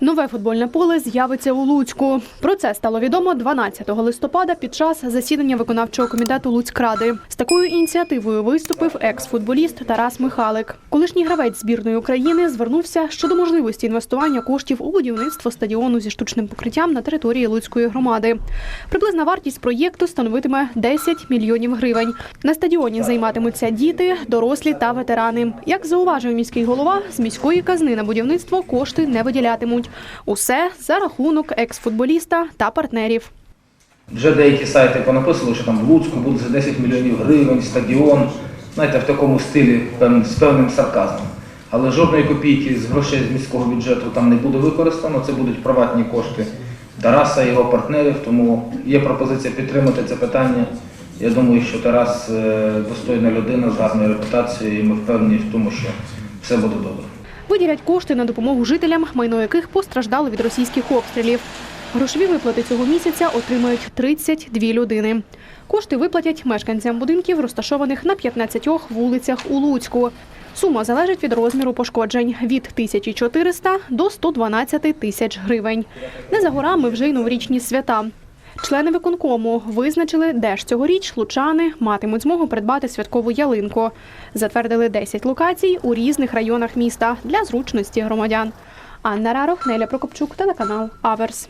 Нове футбольне поле з'явиться у Луцьку. Про це стало відомо 12 листопада під час засідання виконавчого комітету Луцькради. З такою ініціативою виступив екс-футболіст Тарас Михалик. Колишній гравець збірної України звернувся щодо можливості інвестування коштів у будівництво стадіону зі штучним покриттям на території Луцької громади. Приблизна вартість проєкту становитиме 10 мільйонів гривень. На стадіоні займатимуться діти, дорослі та ветерани. Як зауважив міський голова, з міської казни на будівництво кошти не виділятимуть. Усе за рахунок екс-футболіста та партнерів. Вже деякі сайти понаписували, що там в Луцьку буде за 10 мільйонів гривень, стадіон, знаєте, в такому стилі з певним сарказмом. Але жодної копійки з грошей з міського бюджету там не буде використано, це будуть приватні кошти Тараса і його партнерів, тому є пропозиція підтримати це питання. Я думаю, що Тарас е, достойна людина з гарною репутацією, і ми впевнені в тому, що все буде добре. Виділять кошти на допомогу жителям, майно яких постраждали від російських обстрілів. Грошові виплати цього місяця отримають 32 людини. Кошти виплатять мешканцям будинків, розташованих на 15 вулицях у Луцьку. Сума залежить від розміру пошкоджень від 1400 до 112 тисяч гривень. Не за горами вже й новорічні свята. Члени виконкому визначили, де ж цьогоріч лучани матимуть змогу придбати святкову ялинку. Затвердили 10 локацій у різних районах міста для зручності громадян. Анна Рарох, Неля Прокопчук, телеканал Аверс.